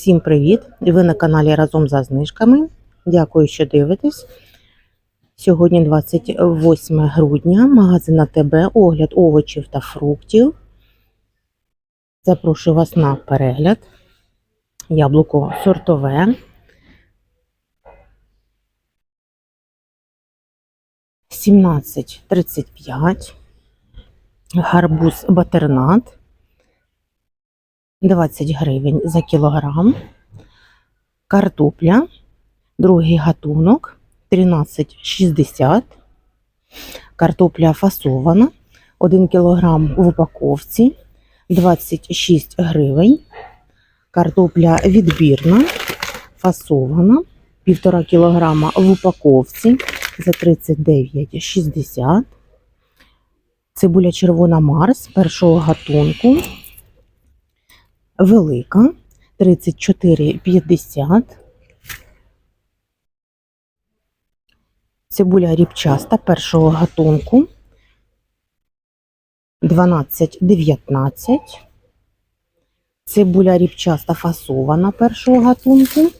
Всім привіт! Ви на каналі Разом за знижками. Дякую, що дивитесь. Сьогодні 28 грудня, магазин АТБ, огляд овочів та фруктів. Запрошую вас на перегляд. Яблуко сортове. Сімнадцять тридцять п'ять. Гарбуз батернат. 20 гривень за кілограм. Картопля, другий гатунок 13,60. Картопля фасована, 1 кілограм в упаковці 26 гривень. Картопля відбірна, фасована, 1,5 кілограма в упаковці за 39,60. Цибуля червона Марс першого гатунку велика 34,50. Цибуля ріпчаста першого гатунку 12,19. Цибуля ріпчаста фасована першого гатунку.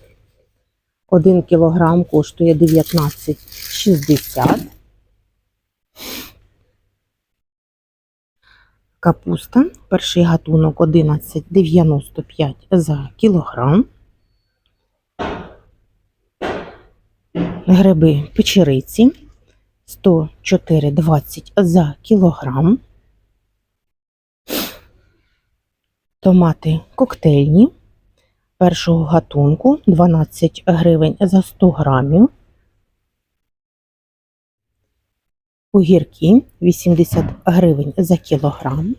1 кілограм коштує 19,60. Капуста, перший гатунок 11,95 за кілограм. Гриби печериці 104,20 за кілограм. Томати коктейльні першого гатунку 12 гривень за 100 грамів. Огірки 80 гривень за кілограм.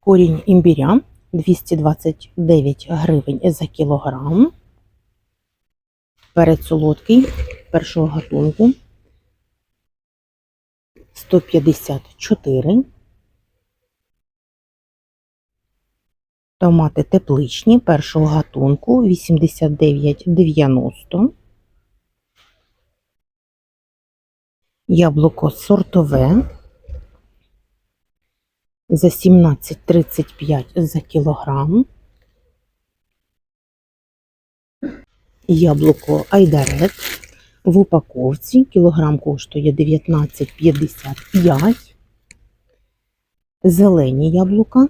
Корінь імбіря 229 гривень за кілограм. Перець солодкий першого гатунку 154. Томати тепличні першого гатунку 89,90. Яблуко сортове за 17,35 за кілограм. Яблуко Айдарет в упаковці. Кілограм коштує 19,55. Зелені яблука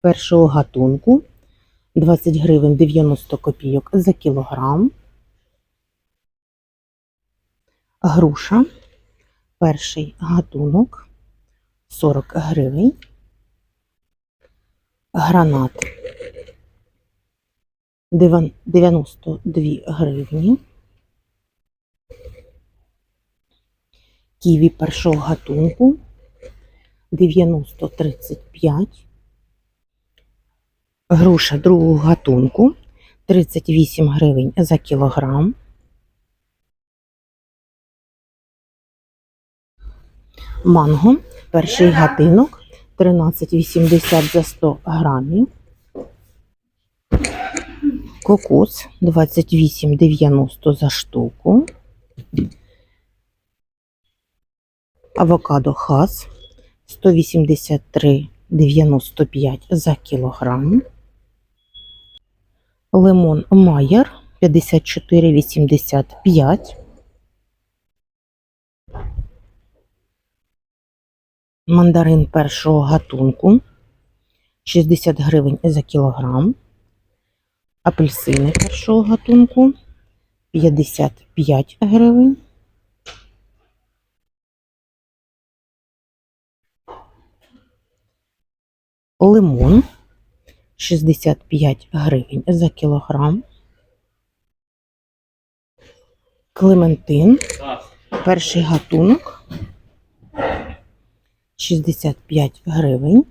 першого гатунку 20 гривень 90 копійок за кілограм. Груша, перший гатунок 40 гривень. Гранат 92 гривні. Ківі першого гатунку 90,35. Груша другого гатунку 38 гривень за кілограм. Манго, перший гатинок 13,80 за 100 грамів. Кокос 28,90 за штуку. Авокадо хас 183,95 за кілограм. Лимон Майер 54,85. Мандарин першого гатунку 60 гривень за кілограм. Апельсини першого гатунку 55 гривень. Лимон 65 гривень за кілограм. Клементин перший гатунок 65 гривень.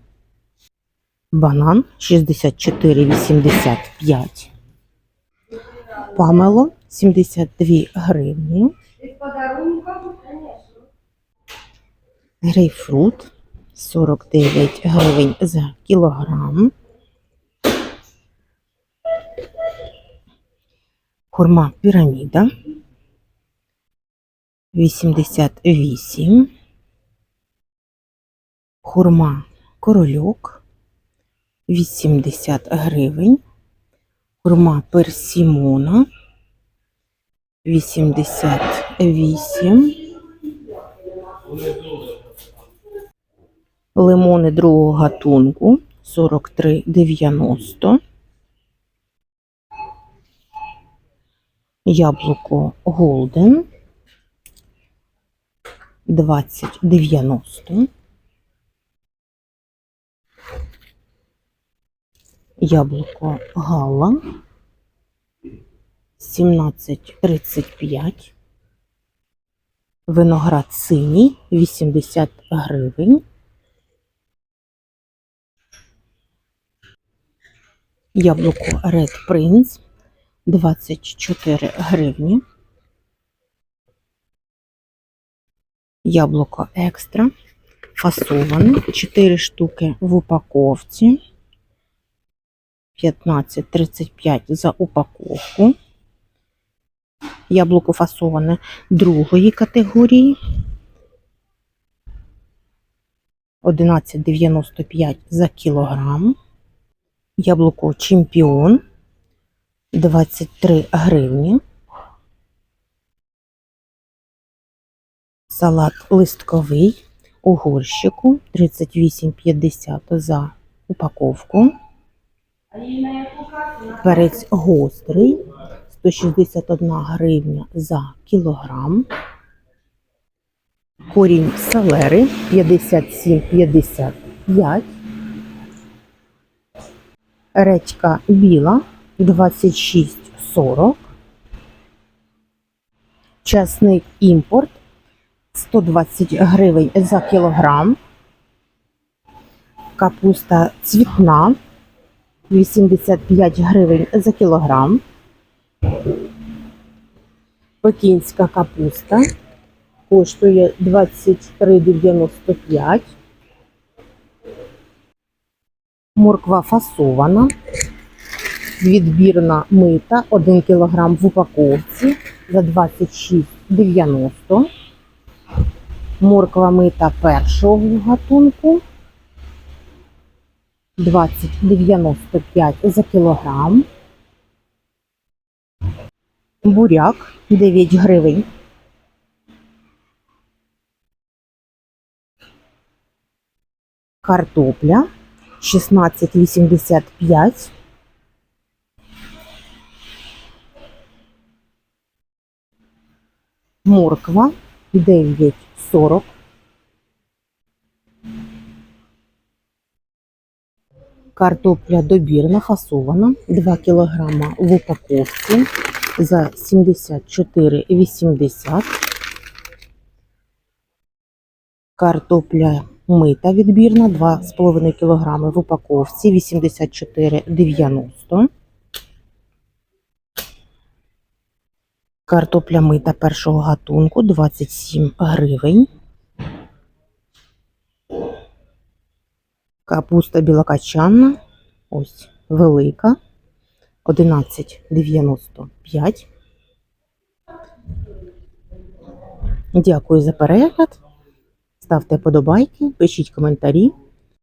Банан 64,85. Памело 72 гривні. Грейпфрут 49 гривень за кілограм. Хурма піраміда 88. Хурма корольок 80 гривень. Курма персімона 88. Лимони другого гатунку 43,90. Яблуко Голден 20,90. Яблуко Гала 17,35. Виноград синій 80 гривень. Яблуко Red Prince 24 гривні. Яблуко екстра фасоване 4 штуки в упаковці. 15-35 за упаковку. Яблуко фасоване другої категорії. 11,95 за кілограм. Яблуко Чемпіон 23 гривні. Салат листковий у горщику 38,50 за упаковку. Перець гострий 161 гривня за кілограм. Корінь селери 57,55. Редька біла 26,40. Часник імпорт 120 гривень за кілограм. Капуста цвітна 85 гривень за кілограм. Пекінська капуста коштує 23,95. Морква фасована. Відбірна мита 1 кг в упаковці за 26,90. Морква мита першого гатунку 20,95 за кілограм. Буряк 9 гривень. Картопля 16,85. Морква 9,40. Картопля добірна фасована 2 кг в упаковці за 74,80. Картопля мита відбірна 2,5 кг в упаковці 84,90. Картопля мита першого гатунку 27 гривень. Капуста білокачанна, ось велика, 11,95. Дякую за перегляд. Ставте подобайки, пишіть коментарі.